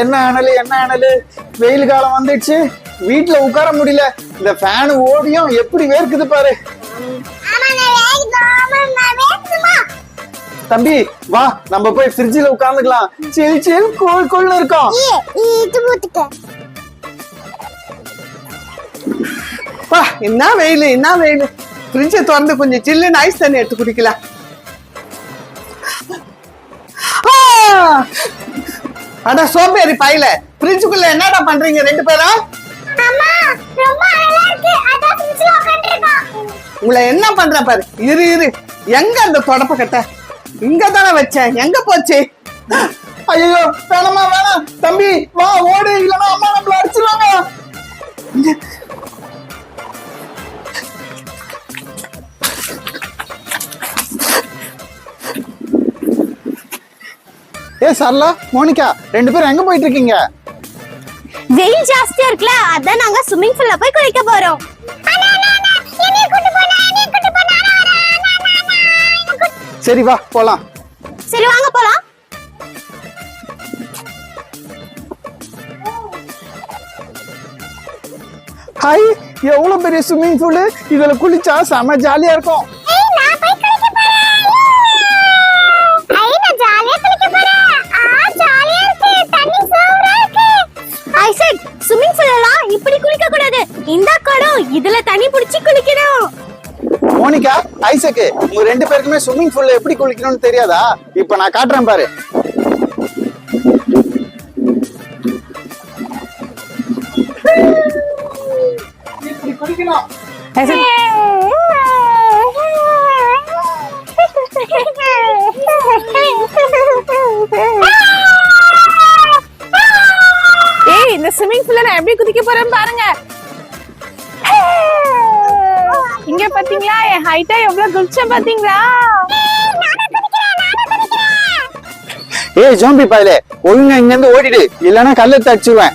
என்ன அனலு என்ன அனலு? வெயில் காலம் வந்துடுச்சு. வீட்ல உட்கார முடியல. இந்த ஃபேன் ஓடியும் எப்படி வேர்க்குது பாரு. தம்பி வா நம்ம போய் ஃப்ரிட்ஜில் உட்காந்துக்கலாம் சில் சில் கூல் கூல்னு இருக்கோம். பா என்ன வெயில் என்ன வெயில். ஃப்ரிட்ஜை திறந்து கொஞ்சம் சில்லுன்னு ஐஸ் தண்ணி எடுத்து குடிக்கலாம்! அட சோம்பேறி பையில. ஃப்ரிட்ஜுக்குள்ள என்னடா பண்றீங்க ரெண்டு பேரும்? உங்களை என்ன பண்ற பாரு? இரு இரு. எங்க அந்த தொடப்ப கட்ட? இங்க தானே வச்சேன் எங்க போச்சு? ஐயோ வேணாமா வேணாம். தம்பி வா ஓடு. இல்லைன்னா அம்மா நம்மள அடிச்சிருவாங்க. ஏ சரளா மோனிகா ரெண்டு பேரும் எங்க போயிட்டு இருக்கீங்க வெயில் ஜாஸ்தியா இருக்குல்ல அதான் நாங்க ஸ்விம்மிங் பூல்ல போய் குளிக்க போறோம். சரி வா போலாம். சரி வாங்க போலாம். ஹாய் எவ்வளவு பெரிய ஸ்விம்மிங் பூல் இதுல குளிச்சா செம ஜாலியா இருக்கும். இதுல தண்ணி பிடிச்சி குளிக்கணும். மோனிகா ஐசக்கு உங்க ரெண்டு பேருக்குமே ஸ்விம்மிங் பூல்ல எப்படி குளிக்கணும்னு தெரியாதா? இப்ப நான் காட்டுறேன் பாரு. ஏய் இந்த ஸ்விம்மிங் பூல்ல நான் எப்படி குதிக்க போறேன்னு பாருங்க. பாத்தீங்களா? என் ஹைட்டா எவ்வளவு குதிச்சேன் பாத்தீங்களா? ஏய் ஜோம்பி பாயலே ஒழுங்கா இங்க இருந்து ஓடிடு இல்லைன்னா கல்ல தச்சுவேன்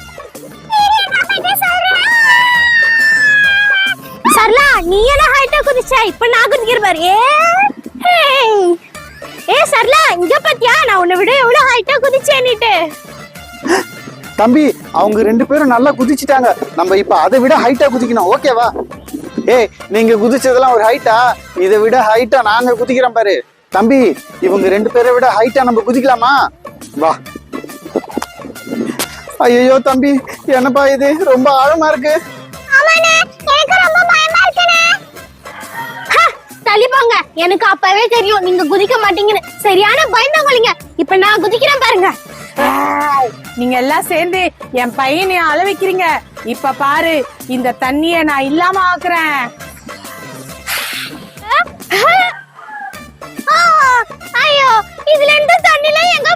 சரளா நீ என்ன ஹைட்டா குதிச்ச? இப்ப நான் குதிக்கிற பாரு. ஏ சரளா இங்க பாத்தியா? நான் உன்னை விட எவ்வளவு ஹைட்டா குதிச்சேன்னுட்டு தம்பி அவங்க ரெண்டு பேரும் நல்லா குதிச்சிட்டாங்க. நம்ம இப்ப அதை விட ஹைட்டா குதிக்கணும். ஓகேவா? ஏய் நீங்க குதிச்சதெல்லாம் ஒரு ஹைட்டா இதை விட ஹைட்டா நாங்க குதிக்கிறோம் பாரு. தம்பி இவங்க ரெண்டு பேரை விட ஹைட்டா நம்ம குதிக்கலாமா? வா. ஐயோ தம்பி என்னப்பா இது? ரொம்ப ஆழமா இருக்கு. தள்ளி போங்க எனக்கு அப்பவே தெரியும். நீங்க குதிக்க மாட்டீங்கன்னு. சரியான பயந்தாங்கொழிங்க இப்ப நான் குதிக்கிறேன் பாருங்க. நீங்க எல்லாம் சேர்ந்து என் பையனை அளவிக்கிறீங்க இப்ப பாரு இந்த தண்ணிய நான் இல்லாம ஆக்குறேன். ஐயோ இதுல இருந்து தண்ணில எங்க